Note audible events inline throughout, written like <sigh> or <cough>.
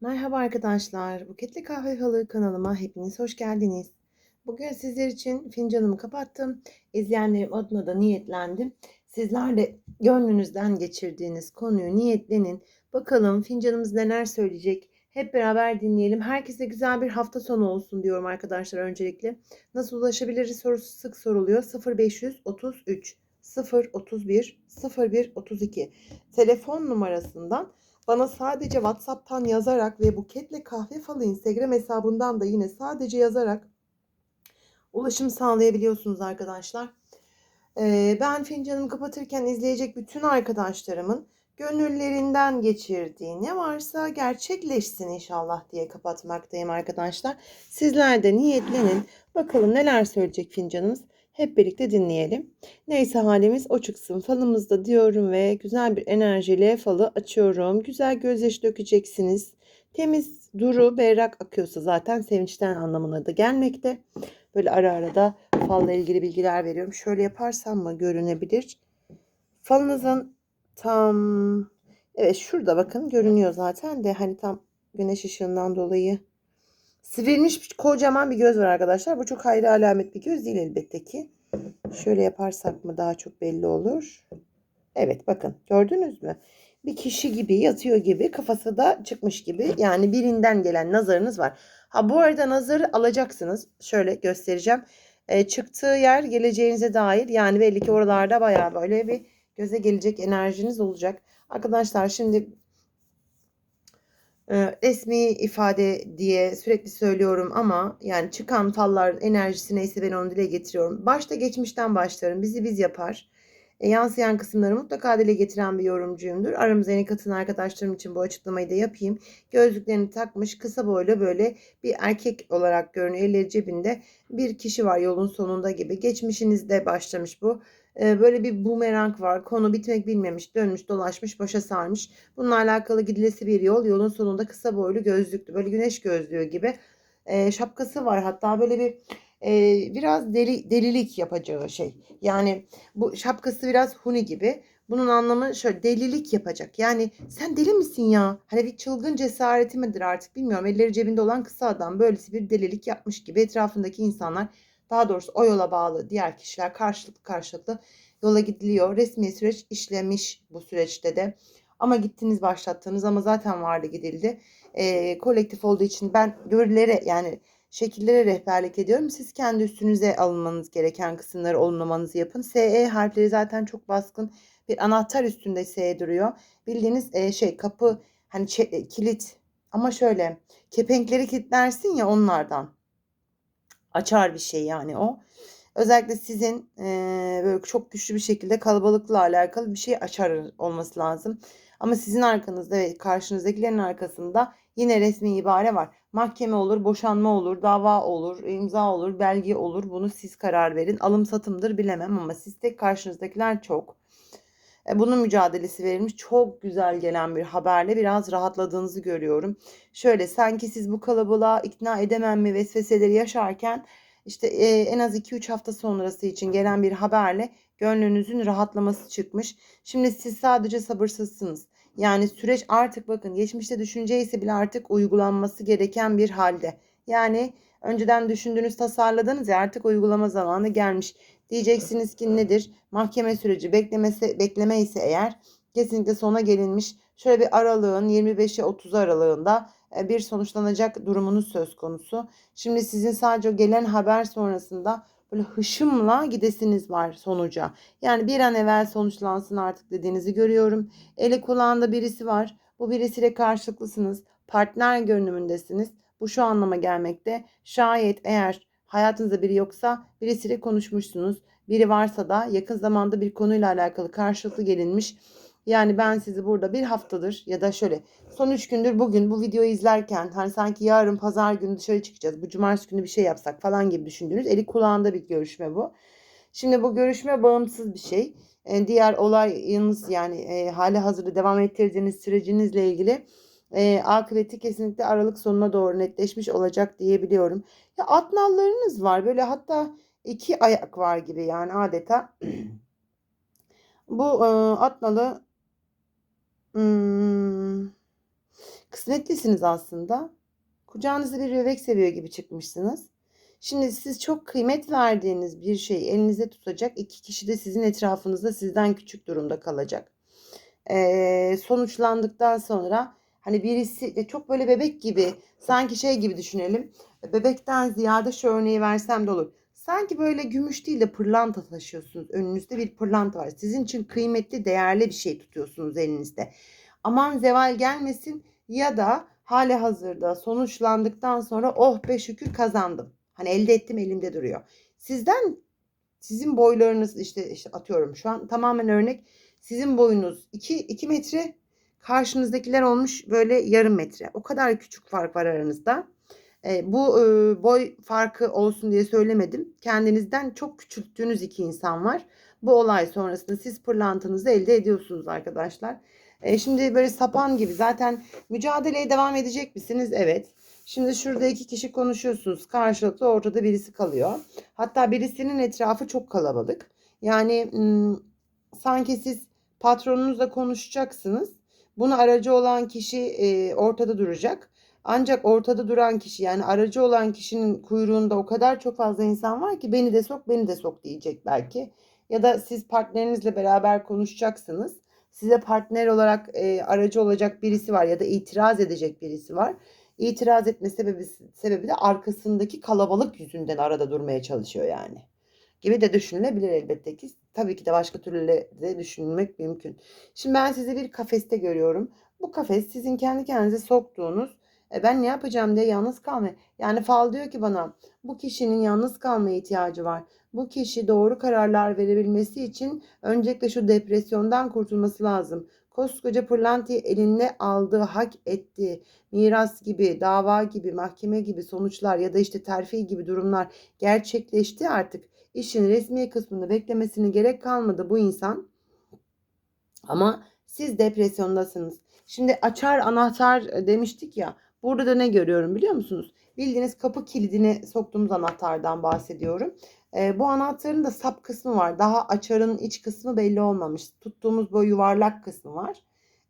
Merhaba arkadaşlar. Buketli Kahve Falı kanalıma hepiniz hoş geldiniz. Bugün sizler için fincanımı kapattım. İzleyenlerim adına da niyetlendim. Sizler de gönlünüzden geçirdiğiniz konuyu niyetlenin. Bakalım fincanımız neler söyleyecek. Hep beraber dinleyelim. Herkese güzel bir hafta sonu olsun diyorum arkadaşlar öncelikle. Nasıl ulaşabiliriz sorusu sık soruluyor. 0533 031 01 32 telefon numarasından bana sadece WhatsApp'tan yazarak ve Buketle Kahve Falı Instagram hesabından da yine sadece yazarak ulaşım sağlayabiliyorsunuz arkadaşlar. Ee, ben fincanımı kapatırken izleyecek bütün arkadaşlarımın gönüllerinden geçirdiği ne varsa gerçekleşsin inşallah diye kapatmaktayım arkadaşlar. Sizler de niyetlenin. Bakalım neler söyleyecek fincanımız. Hep birlikte dinleyelim. Neyse halimiz o çıksın falımızda diyorum ve güzel bir enerjiyle falı açıyorum. Güzel gözyaşı dökeceksiniz. Temiz, duru, berrak akıyorsa zaten sevinçten anlamına da gelmekte. Böyle ara ara da falla ilgili bilgiler veriyorum. Şöyle yaparsam mı görünebilir? Falınızın tam evet şurada bakın görünüyor zaten de hani tam güneş ışığından dolayı Sivrilmiş kocaman bir göz var arkadaşlar. Bu çok hayra alamet bir göz değil elbette ki. Şöyle yaparsak mı daha çok belli olur. Evet bakın gördünüz mü? Bir kişi gibi yatıyor gibi kafası da çıkmış gibi. Yani birinden gelen nazarınız var. Ha bu arada nazarı alacaksınız. Şöyle göstereceğim. E, çıktığı yer geleceğinize dair. Yani belli ki oralarda bayağı böyle bir göze gelecek enerjiniz olacak. Arkadaşlar şimdi resmi ifade diye sürekli söylüyorum ama yani çıkan fallar enerjisi neyse ben onu dile getiriyorum. Başta geçmişten başlarım. Bizi biz yapar. E, yansıyan kısımları mutlaka dile getiren bir yorumcuyumdur. Aramıza yeni katın arkadaşlarım için bu açıklamayı da yapayım. Gözlüklerini takmış kısa boylu böyle bir erkek olarak görünüyor. Elleri cebinde bir kişi var yolun sonunda gibi. Geçmişinizde başlamış bu böyle bir bumerang var. Konu bitmek bilmemiş, dönmüş, dolaşmış, başa sarmış. Bununla alakalı gidilesi bir yol. Yolun sonunda kısa boylu gözlüklü, böyle güneş gözlüğü gibi. E, şapkası var. Hatta böyle bir e, biraz deli, delilik yapacağı şey. Yani bu şapkası biraz huni gibi. Bunun anlamı şöyle delilik yapacak. Yani sen deli misin ya? Hani bir çılgın cesareti midir artık bilmiyorum. Elleri cebinde olan kısa adam böylesi bir delilik yapmış gibi etrafındaki insanlar daha doğrusu o yola bağlı diğer kişiler karşılıklı karşılıklı yola gidiliyor. Resmi süreç işlemiş bu süreçte de. Ama gittiniz başlattınız ama zaten vardı gidildi. E, kolektif olduğu için ben görülere yani şekillere rehberlik ediyorum. Siz kendi üstünüze alınmanız gereken kısımları olumlamanızı yapın. SE harfleri zaten çok baskın. Bir anahtar üstünde S duruyor. Bildiğiniz e, şey kapı hani kilit ama şöyle kepenkleri kilitlersin ya onlardan açar bir şey yani o. Özellikle sizin e, böyle çok güçlü bir şekilde kalabalıkla alakalı bir şey açar olması lazım. Ama sizin arkanızda ve karşınızdakilerin arkasında yine resmi ibare var. Mahkeme olur, boşanma olur, dava olur, imza olur, belge olur. Bunu siz karar verin. Alım satımdır bilemem ama siz tek karşınızdakiler çok. E, bunun mücadelesi verilmiş. Çok güzel gelen bir haberle biraz rahatladığınızı görüyorum. Şöyle sanki siz bu kalabalığa ikna edemem mi vesveseleri yaşarken işte e, en az 2-3 hafta sonrası için gelen bir haberle gönlünüzün rahatlaması çıkmış. Şimdi siz sadece sabırsızsınız. Yani süreç artık bakın geçmişte düşünce bile artık uygulanması gereken bir halde. Yani önceden düşündüğünüz tasarladınız ya artık uygulama zamanı gelmiş. Diyeceksiniz ki nedir? Mahkeme süreci beklemesi, bekleme ise eğer kesinlikle sona gelinmiş. Şöyle bir aralığın 25'e 30 aralığında e, bir sonuçlanacak durumunuz söz konusu. Şimdi sizin sadece o gelen haber sonrasında böyle hışımla gidesiniz var sonuca. Yani bir an evvel sonuçlansın artık dediğinizi görüyorum. Eli kulağında birisi var. Bu birisiyle karşılıklısınız. Partner görünümündesiniz. Bu şu anlama gelmekte. Şayet eğer hayatınızda biri yoksa birisiyle konuşmuşsunuz. Biri varsa da yakın zamanda bir konuyla alakalı karşılıklı gelinmiş. Yani ben sizi burada bir haftadır ya da şöyle son üç gündür bugün bu videoyu izlerken hani sanki yarın pazar günü dışarı çıkacağız. Bu cumartesi günü bir şey yapsak falan gibi düşündüğünüz eli kulağında bir görüşme bu. Şimdi bu görüşme bağımsız bir şey. E, diğer olayınız yani e, hali hazırda devam ettirdiğiniz sürecinizle ilgili e, akıbeti kesinlikle Aralık sonuna doğru netleşmiş olacak diyebiliyorum. Ya at nallarınız var böyle hatta iki ayak var gibi yani adeta. Bu e, at nalı hmm, Kısmetlisiniz aslında. Kucağınızda bir bebek seviyor gibi çıkmışsınız. Şimdi siz çok kıymet verdiğiniz bir şeyi elinizde tutacak iki kişi de sizin etrafınızda sizden küçük durumda kalacak. Ee, sonuçlandıktan sonra hani birisi de çok böyle bebek gibi sanki şey gibi düşünelim. Bebekten ziyade şu örneği versem de olur. Sanki böyle gümüş değil de pırlanta taşıyorsunuz. Önünüzde bir pırlanta var. Sizin için kıymetli, değerli bir şey tutuyorsunuz elinizde. Aman zeval gelmesin ya da hali hazırda sonuçlandıktan sonra oh be şükür kazandım. Hani elde ettim elimde duruyor. Sizden sizin boylarınız işte, işte atıyorum şu an tamamen örnek. Sizin boyunuz 2, 2 metre karşınızdakiler olmuş böyle yarım metre. O kadar küçük fark var aranızda. E, bu e, boy farkı olsun diye söylemedim. Kendinizden çok küçülttüğünüz iki insan var. Bu olay sonrasında siz pırlantınızı elde ediyorsunuz arkadaşlar. E, şimdi böyle sapan gibi zaten mücadeleye devam edecek misiniz? Evet. Şimdi şurada iki kişi konuşuyorsunuz. Karşılıklı ortada birisi kalıyor. Hatta birisinin etrafı çok kalabalık. Yani sanki siz patronunuzla konuşacaksınız. Bunu aracı olan kişi e, ortada duracak. Ancak ortada duran kişi yani aracı olan kişinin kuyruğunda o kadar çok fazla insan var ki beni de sok beni de sok diyecek belki. Ya da siz partnerinizle beraber konuşacaksınız. Size partner olarak e, aracı olacak birisi var ya da itiraz edecek birisi var. İtiraz etme sebebi, sebebi de arkasındaki kalabalık yüzünden arada durmaya çalışıyor yani. Gibi de düşünülebilir elbette ki. Tabii ki de başka türlü de düşünmek mümkün. Şimdi ben sizi bir kafeste görüyorum. Bu kafes sizin kendi kendinize soktuğunuz e ben ne yapacağım diye yalnız kalmaya. Yani fal diyor ki bana bu kişinin yalnız kalmaya ihtiyacı var. Bu kişi doğru kararlar verebilmesi için öncelikle şu depresyondan kurtulması lazım. Koskoca pırlantayı eline aldığı, hak ettiği, miras gibi, dava gibi, mahkeme gibi sonuçlar ya da işte terfi gibi durumlar gerçekleşti artık. İşin resmi kısmını beklemesine gerek kalmadı bu insan. Ama siz depresyondasınız. Şimdi açar anahtar e, demiştik ya. Burada da ne görüyorum biliyor musunuz? Bildiğiniz kapı kilidini soktuğumuz anahtardan bahsediyorum. E, bu anahtarın da sap kısmı var. Daha açarın iç kısmı belli olmamış. Tuttuğumuz bu yuvarlak kısmı var.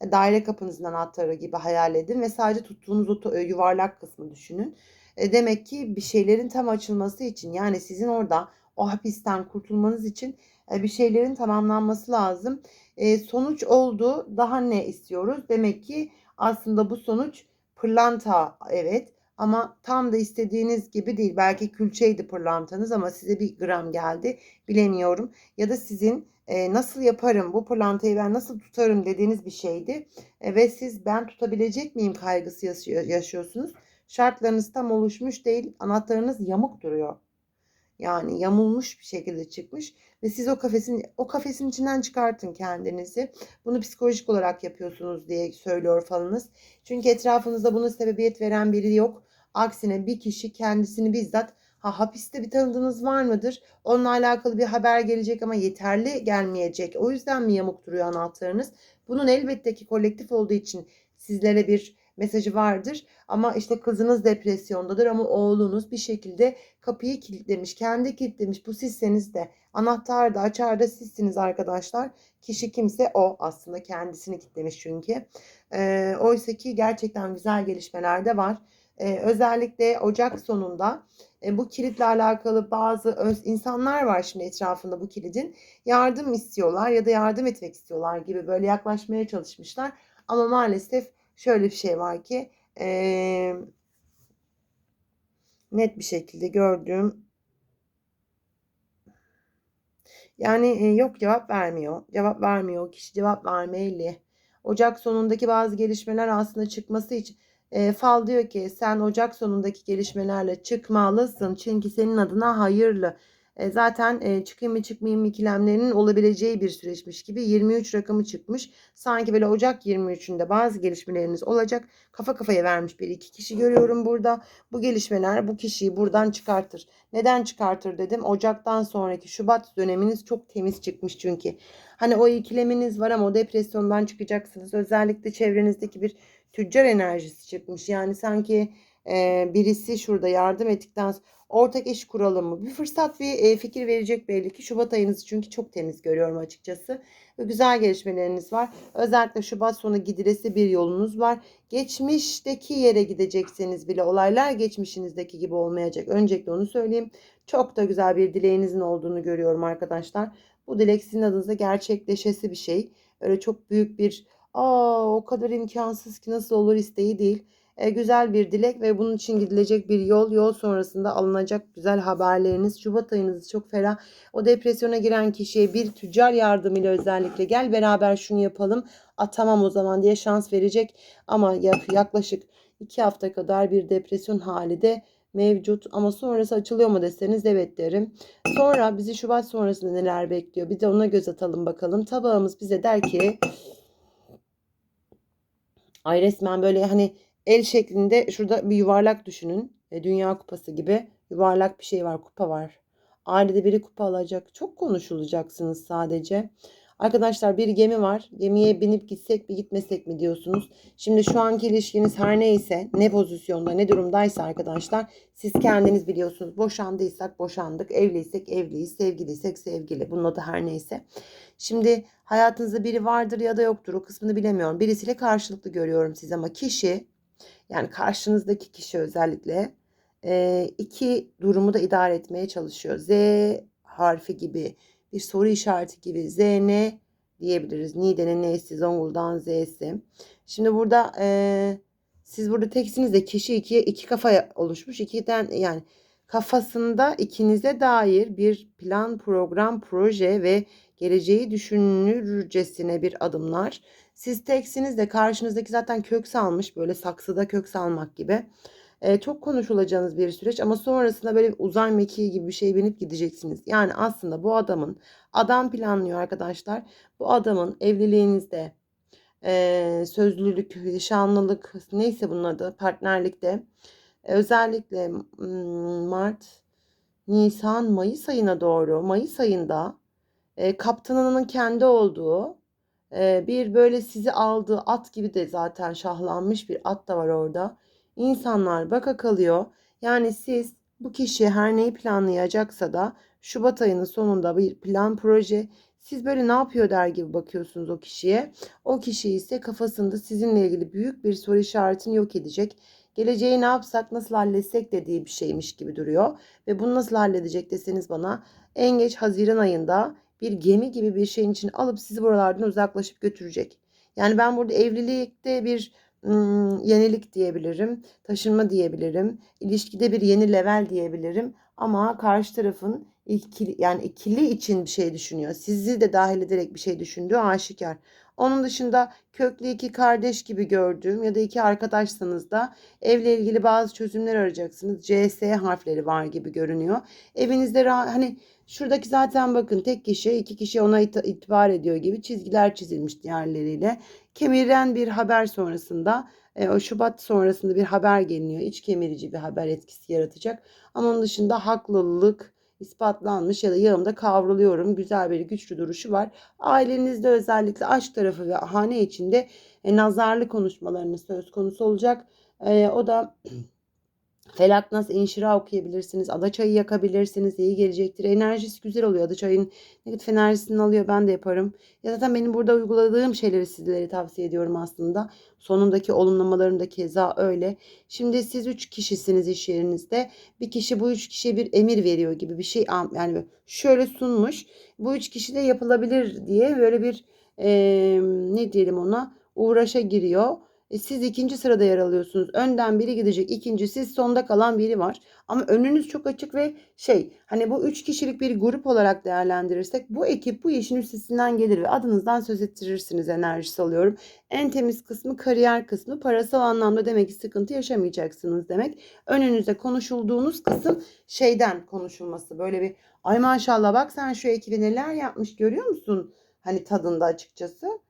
E, daire kapınızın anahtarı gibi hayal edin ve sadece tuttuğunuz o e, yuvarlak kısmı düşünün. E, demek ki bir şeylerin tam açılması için yani sizin orada o hapisten kurtulmanız için bir şeylerin tamamlanması lazım. Sonuç oldu. Daha ne istiyoruz? Demek ki aslında bu sonuç pırlanta evet ama tam da istediğiniz gibi değil. Belki külçeydi pırlantanız ama size bir gram geldi. Bilemiyorum. Ya da sizin e, nasıl yaparım bu pırlantayı ben nasıl tutarım dediğiniz bir şeydi. E, ve siz ben tutabilecek miyim kaygısı yaşıyorsunuz. Şartlarınız tam oluşmuş değil. Anahtarınız yamuk duruyor. Yani yamulmuş bir şekilde çıkmış ve siz o kafesin o kafesin içinden çıkartın kendinizi. Bunu psikolojik olarak yapıyorsunuz diye söylüyor falınız. Çünkü etrafınızda buna sebebiyet veren biri yok. Aksine bir kişi kendisini bizzat ha hapiste bir tanıdığınız var mıdır? Onunla alakalı bir haber gelecek ama yeterli gelmeyecek. O yüzden mi yamuk duruyor anahtarınız? Bunun elbette ki kolektif olduğu için sizlere bir mesajı vardır. Ama işte kızınız depresyondadır ama oğlunuz bir şekilde kapıyı kilitlemiş, kendi kilitlemiş. Bu sizseniz de anahtar da açar da sizsiniz arkadaşlar. Kişi kimse o aslında kendisini kilitlemiş çünkü. E, Oysa ki gerçekten güzel gelişmeler de var. E, özellikle Ocak sonunda e, bu kilitle alakalı bazı öz, insanlar var şimdi etrafında bu kilidin. Yardım istiyorlar ya da yardım etmek istiyorlar gibi böyle yaklaşmaya çalışmışlar. Ama maalesef şöyle bir şey var ki e, net bir şekilde gördüğüm yani e, yok cevap vermiyor. Cevap vermiyor. Kişi cevap vermeyeli. Ocak sonundaki bazı gelişmeler aslında çıkması için e, Fal diyor ki sen Ocak sonundaki gelişmelerle çıkmalısın. Çünkü senin adına hayırlı. E, zaten e, çıkayım mı çıkmayayım mı ikilemlerinin olabileceği bir süreçmiş gibi 23 rakamı çıkmış. Sanki böyle Ocak 23'ünde bazı gelişmeleriniz olacak. Kafa kafaya vermiş bir iki kişi görüyorum burada. Bu gelişmeler bu kişiyi buradan çıkartır. Neden çıkartır dedim. Ocaktan sonraki Şubat döneminiz çok temiz çıkmış çünkü. Hani o ikileminiz var ama o depresyondan çıkacaksınız. Özellikle çevrenizdeki bir tüccar enerjisi çıkmış. Yani sanki e, birisi şurada yardım ettikten sonra ortak iş kuralım mı? Bir fırsat bir e, fikir verecek belli ki Şubat ayınızı çünkü çok temiz görüyorum açıkçası. Ve güzel gelişmeleriniz var. Özellikle Şubat sonu gidilesi bir yolunuz var. Geçmişteki yere gidecekseniz bile olaylar geçmişinizdeki gibi olmayacak. Öncelikle onu söyleyeyim. Çok da güzel bir dileğinizin olduğunu görüyorum arkadaşlar. Bu dilek sizin adınıza gerçekleşesi bir şey. Öyle çok büyük bir aa o kadar imkansız ki nasıl olur isteği değil. E, güzel bir dilek ve bunun için gidilecek bir yol. Yol sonrasında alınacak güzel haberleriniz. Şubat ayınızı çok ferah. O depresyona giren kişiye bir tüccar yardımıyla özellikle gel beraber şunu yapalım. Atamam o zaman diye şans verecek. Ama yaklaşık iki hafta kadar bir depresyon hali de mevcut ama sonrası açılıyor mu deseniz evet derim. Sonra bizi Şubat sonrasında neler bekliyor? Bir de ona göz atalım bakalım. Tabağımız bize der ki ay resmen böyle hani el şeklinde şurada bir yuvarlak düşünün. E, Dünya kupası gibi yuvarlak bir şey var, kupa var. Ailede biri kupa alacak. Çok konuşulacaksınız sadece. Arkadaşlar bir gemi var. Gemiye binip gitsek mi gitmesek mi diyorsunuz. Şimdi şu anki ilişkiniz her neyse, ne pozisyonda, ne durumdaysa arkadaşlar siz kendiniz biliyorsunuz. Boşandıysak boşandık, evliysek evliyiz, sevgiliysek sevgili. Bunun adı her neyse. Şimdi hayatınızda biri vardır ya da yoktur o kısmını bilemiyorum. Birisiyle karşılıklı görüyorum siz ama kişi yani karşınızdaki kişi özellikle iki durumu da idare etmeye çalışıyor. Z harfi gibi bir soru işareti gibi Z ne diyebiliriz. Niğde'nin N'si, Zonguldak'ın Z'si. Şimdi burada e, siz burada teksiniz de kişi ikiye iki kafa oluşmuş. İkiden yani kafasında ikinize dair bir plan, program, proje ve geleceği düşünürcesine bir adımlar. Siz teksiniz de karşınızdaki zaten kök salmış böyle saksıda kök salmak gibi. Ee, çok konuşulacağınız bir süreç ama sonrasında böyle uzay mekiği gibi bir şey binip gideceksiniz. Yani aslında bu adamın adam planlıyor arkadaşlar. Bu adamın evliliğinizde e, sözlülük, nişanlılık neyse bunun adı partnerlikte özellikle Mart, Nisan, Mayıs ayına doğru Mayıs ayında e, kaptanının kendi olduğu bir böyle sizi aldığı at gibi de zaten şahlanmış bir at da var orada İnsanlar baka kalıyor. Yani siz bu kişi her neyi planlayacaksa da Şubat ayının sonunda bir plan proje siz böyle ne yapıyor der gibi bakıyorsunuz o kişiye. O kişi ise kafasında sizinle ilgili büyük bir soru işaretini yok edecek. Geleceği ne yapsak nasıl halletsek dediği bir şeymiş gibi duruyor. Ve bunu nasıl halledecek deseniz bana en geç Haziran ayında bir gemi gibi bir şeyin için alıp sizi buralardan uzaklaşıp götürecek. Yani ben burada evlilikte bir yenilik diyebilirim, taşınma diyebilirim, ilişkide bir yeni level diyebilirim ama karşı tarafın ikili, yani ikili için bir şey düşünüyor. Sizi de dahil ederek bir şey düşündüğü aşikar. Onun dışında köklü iki kardeş gibi gördüğüm ya da iki arkadaşsanız da evle ilgili bazı çözümler arayacaksınız. CS harfleri var gibi görünüyor. Evinizde hani şuradaki zaten bakın tek kişi iki kişi ona itibar ediyor gibi çizgiler çizilmiş diğerleriyle. Kemiren bir haber sonrasında e, o Şubat sonrasında bir haber geliniyor. İç kemirici bir haber etkisi yaratacak. Ama onun dışında haklılık, ispatlanmış ya da yanımda kavruluyorum. Güzel bir güçlü duruşu var. Ailenizde özellikle aşk tarafı ve hane içinde e, nazarlı konuşmalarınız söz konusu olacak. E, o da <clears throat> Felaknas inşira okuyabilirsiniz. Adaçayı yakabilirsiniz. İyi gelecektir. Enerjisi güzel oluyor. Adaçayın negatif enerjisini alıyor. Ben de yaparım. Ya zaten benim burada uyguladığım şeyleri sizlere tavsiye ediyorum aslında. Sonundaki olumlamalarım da keza öyle. Şimdi siz üç kişisiniz iş yerinizde. Bir kişi bu üç kişiye bir emir veriyor gibi bir şey. Yani şöyle sunmuş. Bu üç kişi de yapılabilir diye böyle bir e, ne diyelim ona uğraşa giriyor e, siz ikinci sırada yer alıyorsunuz. Önden biri gidecek. ikinci siz sonda kalan biri var. Ama önünüz çok açık ve şey hani bu üç kişilik bir grup olarak değerlendirirsek bu ekip bu işin üstesinden gelir ve adınızdan söz ettirirsiniz enerjisi alıyorum. En temiz kısmı kariyer kısmı parasal anlamda demek ki sıkıntı yaşamayacaksınız demek. Önünüzde konuşulduğunuz kısım şeyden konuşulması böyle bir ay maşallah bak sen şu ekibi neler yapmış görüyor musun? Hani tadında açıkçası.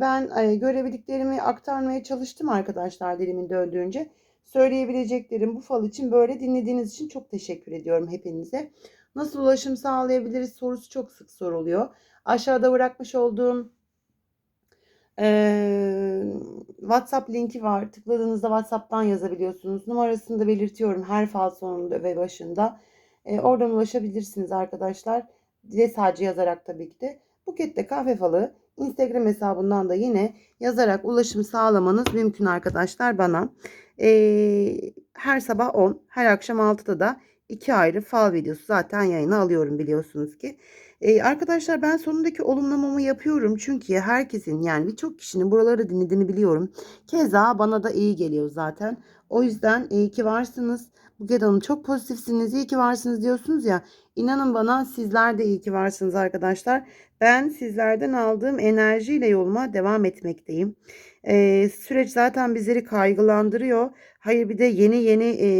Ben görebildiklerimi aktarmaya çalıştım arkadaşlar dilimin döndüğünce. Söyleyebileceklerim bu fal için böyle dinlediğiniz için çok teşekkür ediyorum hepinize. Nasıl ulaşım sağlayabiliriz sorusu çok sık soruluyor. Aşağıda bırakmış olduğum Ee, WhatsApp linki var. Tıkladığınızda WhatsApp'tan yazabiliyorsunuz. Numarasını da belirtiyorum her fal sonunda ve başında. Ee, oradan ulaşabilirsiniz arkadaşlar. Ve sadece yazarak tabii ki de. Buket'te kahve falı Instagram hesabından da yine yazarak ulaşım sağlamanız mümkün arkadaşlar bana. Ee, her sabah 10, her akşam 6'da da iki ayrı fal videosu zaten yayına alıyorum biliyorsunuz ki. Ee, arkadaşlar ben sonundaki olumlamamı yapıyorum çünkü herkesin yani birçok kişinin buraları dinlediğini biliyorum. Keza bana da iyi geliyor zaten. O yüzden iyi ki varsınız. Buket Hanım çok pozitifsiniz, iyi ki varsınız diyorsunuz ya. İnanın bana sizler de iyi ki varsınız arkadaşlar. Ben sizlerden aldığım enerjiyle yoluma devam etmekteyim. Ee, süreç zaten bizleri kaygılandırıyor. Hayır bir de yeni yeni e,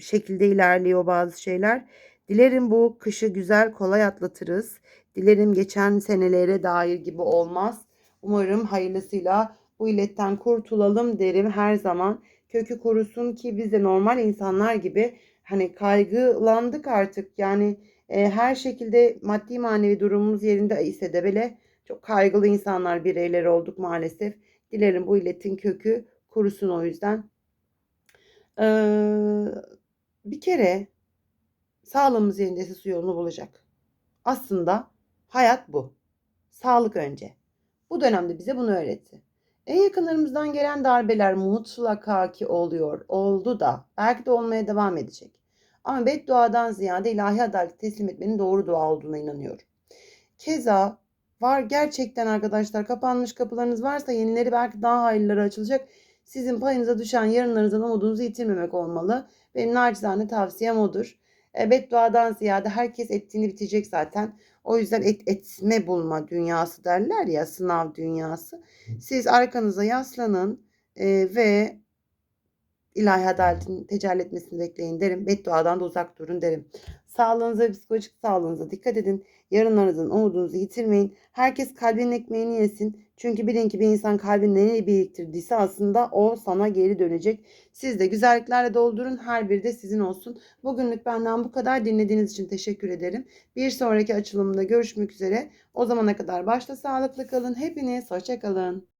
şekilde ilerliyor bazı şeyler. Dilerim bu kışı güzel kolay atlatırız. Dilerim geçen senelere dair gibi olmaz. Umarım hayırlısıyla bu illetten kurtulalım derim her zaman. Kökü kurusun ki biz de normal insanlar gibi hani kaygılandık artık. Yani e, her şekilde maddi manevi durumumuz yerinde ise de bile çok kaygılı insanlar bireyler olduk maalesef. Dilerim bu illetin kökü kurusun o yüzden. Ee, bir kere sağlığımız yerindeyse su yolunu bulacak. Aslında hayat bu. Sağlık önce. Bu dönemde bize bunu öğretti. En yakınlarımızdan gelen darbeler mutlaka ki oluyor. Oldu da. Belki de olmaya devam edecek. Ama bedduadan ziyade ilahi adaleti teslim etmenin doğru dua olduğuna inanıyorum. Keza var gerçekten arkadaşlar kapanmış kapılarınız varsa yenileri belki daha hayırları açılacak. Sizin payınıza düşen yarınlarınızdan umudunuzu yitirmemek olmalı. Benim naçizane tavsiyem odur. E, bedduadan ziyade herkes ettiğini bitecek zaten. O yüzden et, etme bulma dünyası derler ya sınav dünyası. Siz arkanıza yaslanın e, ve ilahi adaletin tecelli etmesini bekleyin derim. Bedduadan da uzak durun derim. Sağlığınıza psikolojik sağlığınıza dikkat edin. Yarınlarınızın umudunuzu yitirmeyin. Herkes kalbinin ekmeğini yesin. Çünkü bilin ki bir insan kalbinde ne biriktirdiyse aslında o sana geri dönecek. Siz de güzelliklerle doldurun. Her biri de sizin olsun. Bugünlük benden bu kadar. Dinlediğiniz için teşekkür ederim. Bir sonraki açılımda görüşmek üzere. O zamana kadar başta sağlıklı kalın. Hepiniz hoşça kalın.